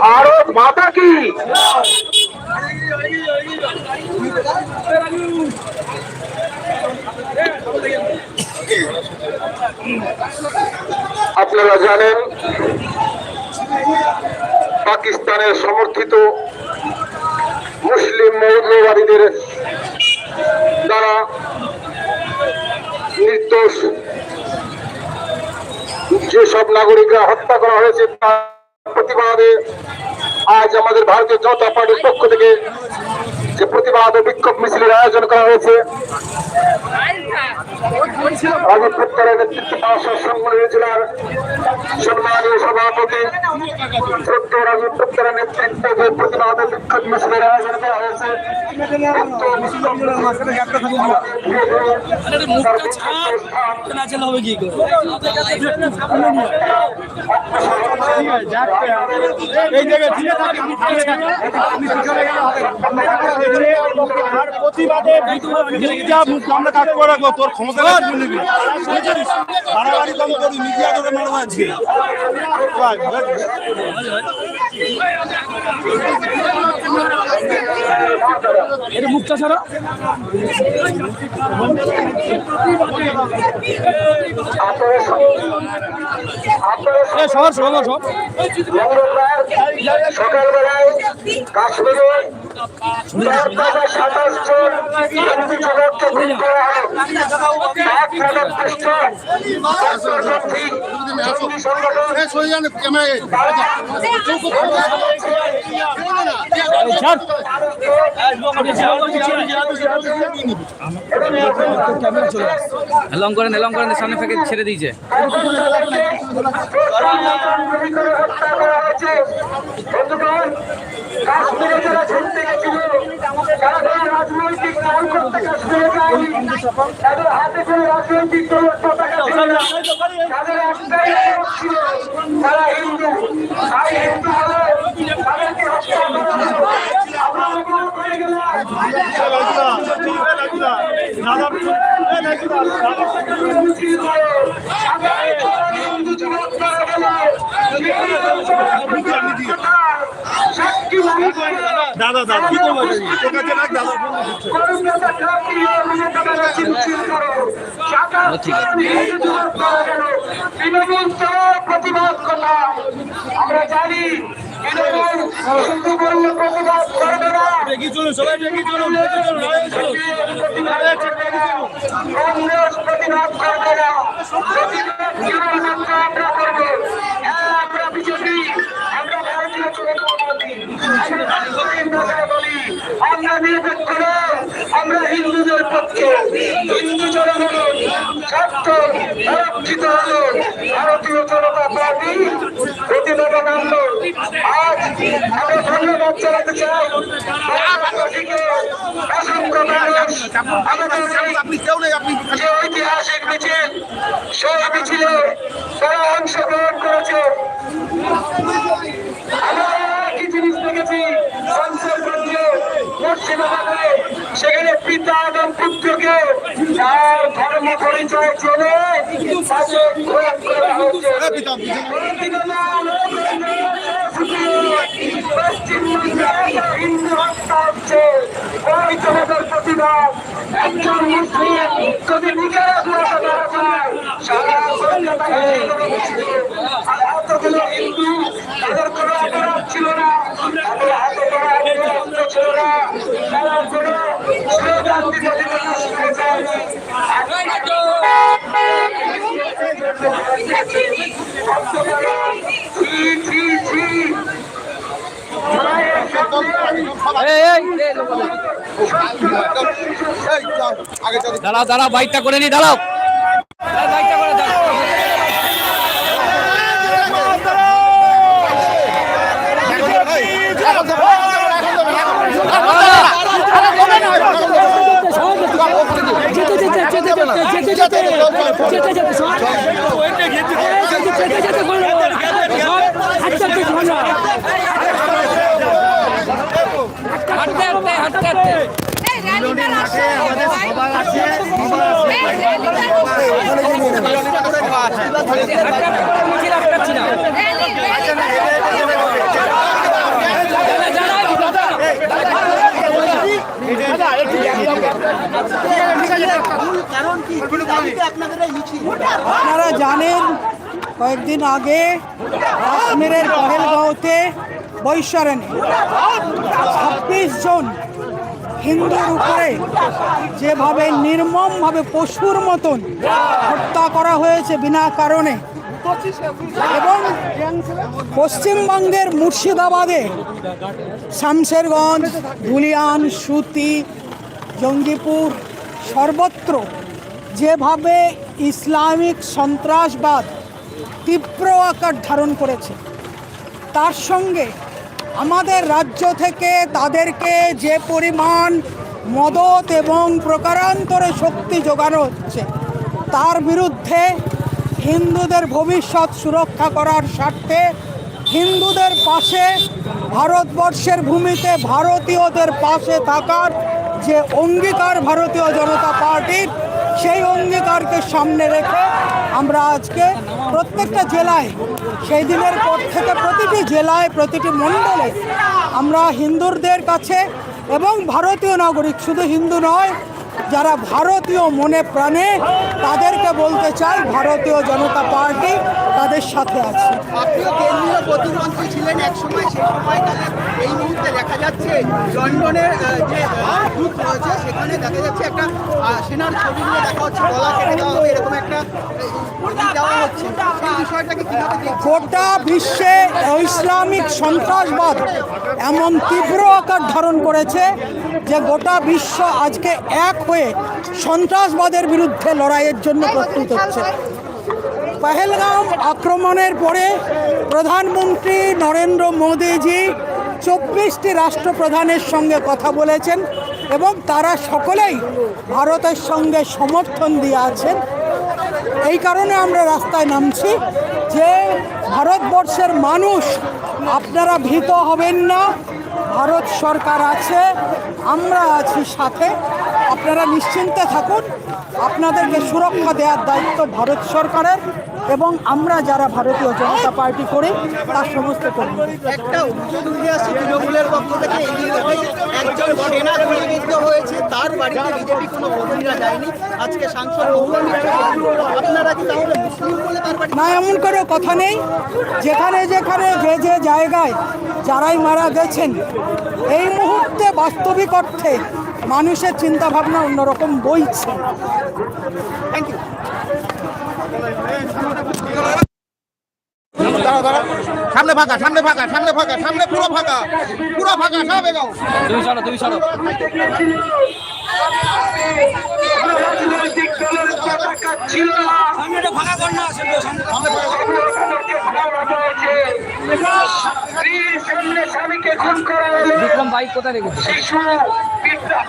ভারত মাতা কি? আপনারা জানেন, পাকিস্তানের সমর্থিত মুসলিম মৌলবাদীদের দ্বারা নির্দোষ যেসব নাগরিকরা হত্যা করা হয়েছে, তার প্রতিবাদে আজ আমাদের ভারতীয় জনতা পার্টির পক্ষ থেকে যে প্রতিবাদ ও বিক্ষোভ মিছিলের আয়োজন করা হয়েছে রাজীব প্রত্যারের নেতৃত্বে জেলার সম্মানীয় সভাপতি শ্রদ্ধ রাজীব প্রত্যারের নেতৃত্বে যে প্রতিবাদ বিক্ষোভ মিছিলের আয়োজন করা হয়েছে। প্রতিবাদে আমরা কাজ করে রাখব তোর ক্ষমতা নিবি বাড়াবাড়ি কম করবি মিডিয়া আজকে। এটা মুখটা ছাড়া। সবার সবার সব সকালবেলায় কাশ্মীরে সাতাশ জন হিন্দু হলো এক হাজার পৃষ্ঠ লং করেন লং করেন সামনে থেকে ছেড়ে দিয়েছে। বন্ধুগণ কাশ্মীরে যারা ঝুলতে গেছিল যারা রাজনৈতিক দল করতে কাশ্মীরে যায়নি তাদের হাতে করে রাজনৈতিক দল পতাকা ছিল না। তাদের একটাই ছিল তারা হিন্দু আর হিন্দু হলে তাদেরকে হত্যা করা হলো। আমরা অপরাধ করে আমরা হিন্দু যুবক মারা গেল সাক্ষী মানুষ দাদা দাদা কি করব প্রতিবাদ করলাম আমরা জানি প্রতিবাদ করবে না প্রতিবাদ করবে না আমরা করব আমরা নিরপেক্ষ আমরা হিন্দুদের পক্ষে হিন্দু জনগণ স্বার্থ সুরক্ষিত হলো ভারতীয় জনতা পার্টি প্রতিবাদ আনলো আজ আমরা ধন্যবাদ জানাতে চাই আমাদের ঐতিহাসিক মিছিল, সেই মিছিলে তারা অংশগ্রহণ করেছে। মুর্শিদাবাদে সেখানে পিতা এবং পুত্রকে তার ধর্ম পরিচয় জেনে তাকে করা পশ্চিমবঙ্গে হিন্দু হত্যা হচ্ছে। ওই তোমাদের প্রতিবাদ একজন মুসলিম যদি নিজের আত্মহত্যা করা যায় সারা কলকাতা আর হিন্দু তাদের কোনো অপরাধ ছিল না। তাদের হাতে কোনো অপরাধ ছিল না। তারা কোনো স্লোগান দিতে দিতে শুরু যায়নি ছি দাঁড়াও দাঁড়াও বাইকটা করে নি দাঁড়াও বাইকটা করে দাঁড়াও যেতে যেতে যেতে না যেতে যেতে যেতে যেতে সর যেতে যেতে করো হাঁটতে আপনারা জানেন কয়েকদিন আগে কাশ্মীরের পহেলগাঁওতে বৈশ্বরণে ছাব্বিশ জন হিন্দুর উপরে যেভাবে নির্মমভাবে পশুর মতন হত্যা করা হয়েছে বিনা কারণে, এবং পশ্চিমবঙ্গের মুর্শিদাবাদে শামশেরগঞ্জ ধুলিয়ান সুতি, জঙ্গিপুর সর্বত্র যেভাবে ইসলামিক সন্ত্রাসবাদ তীব্র আকার ধারণ করেছে, তার সঙ্গে আমাদের রাজ্য থেকে তাদেরকে যে পরিমাণ মদত এবং প্রকারান্তরে শক্তি যোগানো হচ্ছে, তার বিরুদ্ধে হিন্দুদের ভবিষ্যৎ সুরক্ষা করার স্বার্থে হিন্দুদের পাশে, ভারতবর্ষের ভূমিতে ভারতীয়দের পাশে থাকার যে অঙ্গীকার ভারতীয় জনতা পার্টির, সেই অঙ্গীকারকে সামনে রেখে আমরা আজকে প্রত্যেকটা জেলায় সেই দিনের পর থেকে প্রতিটি জেলায়, প্রতিটি মণ্ডলে আমরা হিন্দুদের কাছে এবং ভারতীয় নাগরিক, শুধু হিন্দু নয় যারা ভারতীয় মনে প্রাণে তাদেরকে বলতে চাই ভারতীয় জনতা পার্টি তাদের সাথে আছে। আপনিও কেন্দ্রীয় প্রতিমন্ত্রী ছিলেন এক সময় সময়কালে এই মুহূর্তে দেখা যাচ্ছে লন্ডনের যে রয়েছে সেখানে দেখা যাচ্ছে একটা সেনার দেখা হচ্ছে গলা কেটে দেওয়া হবে এরকম একটা গোটা বিশ্বে ইসলামিক সন্ত্রাসবাদ এমন তীব্র আকার ধারণ করেছে যে গোটা বিশ্ব আজকে এক হয়ে সন্ত্রাসবাদের বিরুদ্ধে লড়াইয়ের জন্য প্রস্তুত হচ্ছে। পহেলগাঁও আক্রমণের পরে প্রধানমন্ত্রী নরেন্দ্র মোদীজি চব্বিশটি রাষ্ট্রপ্রধানের সঙ্গে কথা বলেছেন এবং তারা সকলেই ভারতের সঙ্গে সমর্থন দিয়ে আছেন। এই কারণে আমরা রাস্তায় নামছি যে ভারতবর্ষের মানুষ আপনারা ভীত হবেন না, ভারত সরকার আছে, আমরা আছি সাথে। আপনারা নিশ্চিন্তে থাকুন। আপনাদেরকে সুরক্ষা দেওয়ার দায়িত্ব ভারত সরকারের এবং আমরা যারা ভারতীয় জনতা পার্টি করি তার সমস্ত একটা অভিযোগ উঠে আসছে তৃণমূলের পক্ষ থেকে একজন সেনা গুলিবিদ্ধ হয়েছে তার বাড়িতে বিজেপি কোনো কর্মীরা যায়নি। আজকে সাংসদ মহুয়া মিত্র গেছেন। আপনারা কি তাহলে মুসলিম বলে না এমন কোনো কথা নেই। যেখানে যেখানে যে যে জায়গায় যারাই মারা গেছেন এই মুহূর্তে বাস্তবিক অর্থে মানুষের চিন্তা ভাবনা অন্যরকম বইছে। থ্যাংক ইউ সামনে ফাঁকা সামনে ফাঁকা সামনে ফাঁকা সামনে পুরো ফাঁকা। পুরো ফাঁকা সব এগাও। দুই সরো রাজনৈতিক দলের পতাকা ছিল স্বামীকে খুন করা হলো বিক্রম বাইক কোথায় রেখেছে শিশু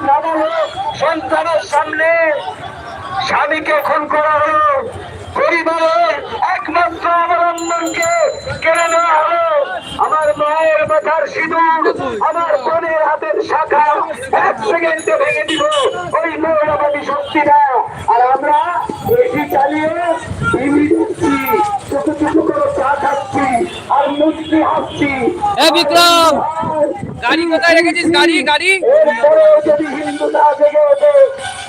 নাবালক সন্তানের সামনে। স্বামীকে খুন করা হলো পরিবারের একমাত্র অবলম্বনকে কেড়ে নেওয়া হলো আমার মায়ের মাথার সিঁদুর আমার বোনের হাতের শাখা। এক সেকেন্ডে ভেঙে দিব ওই মৌলবাদী শক্তিরা আর আমরা এসি চালিয়ে টিভি দেখছি ছোট ছোট করে চা খাচ্ছি আর মুচকি হাসছি। এ বিক্রম গাড়ি কোথায় রেখেছিস? গাড়ি গাড়ি। এরপরেও যদি হিন্দু না জেগে ওঠে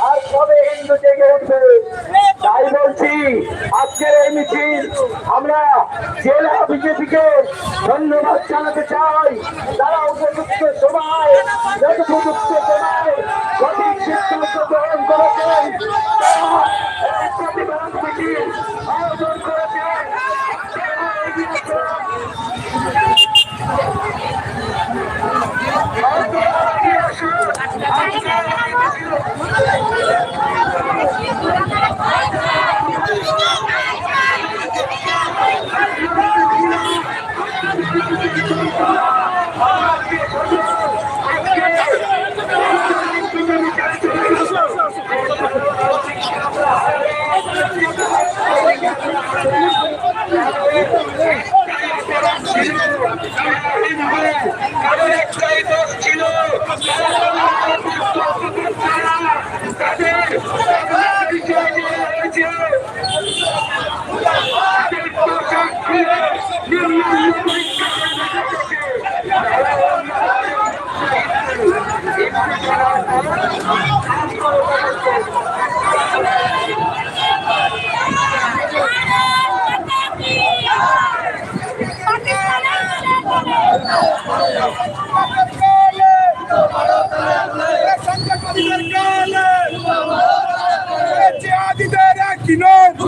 আর কবে হিন্দু জেগে উঠবে? তাই বলছি, আজকের এই মিছিল আমরা জেলা বিজেপিকে ধন্যবাদ জানাতে চাই। তারা উপযুক্ত সময় উপযুক্ত ছিল।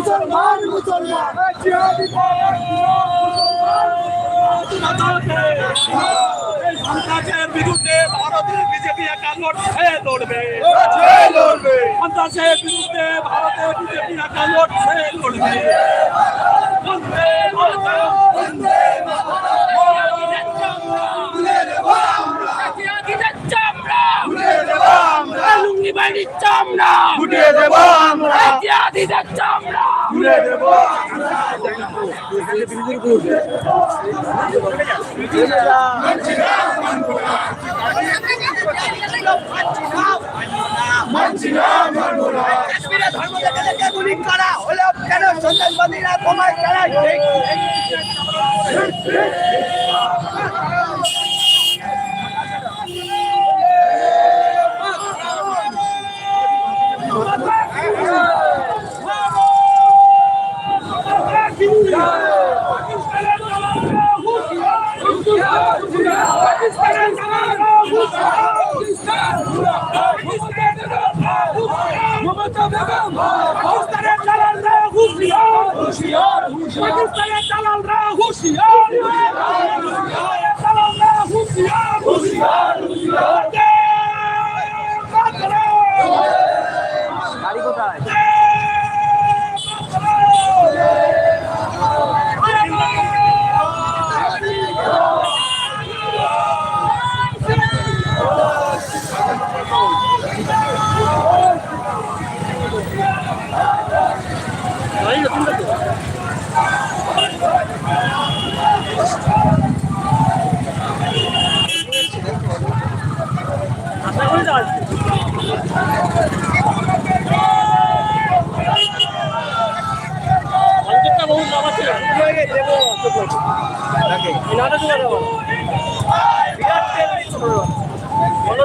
মুসলমান মুসলমান। সন্ত্রাসের বিরুদ্ধে ভারতের বিজেপি একা লড়ছে লড়বে। লড়বে। সন্ত্রাসের বিরুদ্ধে ভারতের বিজেপি একা লড়ছে লড়বে। চামড়া। উঠিয়ে দেব আমরা চামড়া। কাশ্মীরে ধর্ম দেখে গুলি করা হলো কেন সন্ত্রাসবাদীরা তোমায় চালায় হিন্দু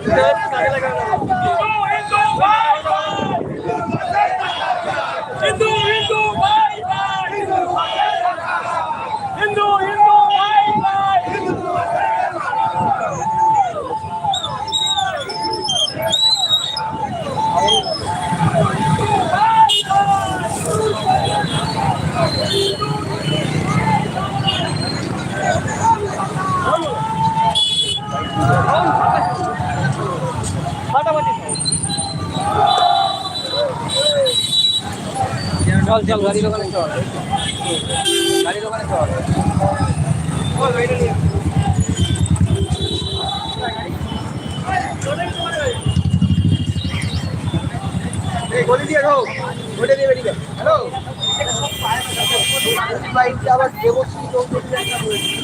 হিন্দু ভাই ভাই হিন্দু হিন্দু ভাই ভাই চল চল, গাড়ি দোকানে চল। গাড়ি দোকানে চল। গলি দিয়ে ঢোক ওটা দিয়ে বেরিয়ে হ্যালো? বাইকটা আবার দেবশ্রী চৌধুরী একটা রয়েছে?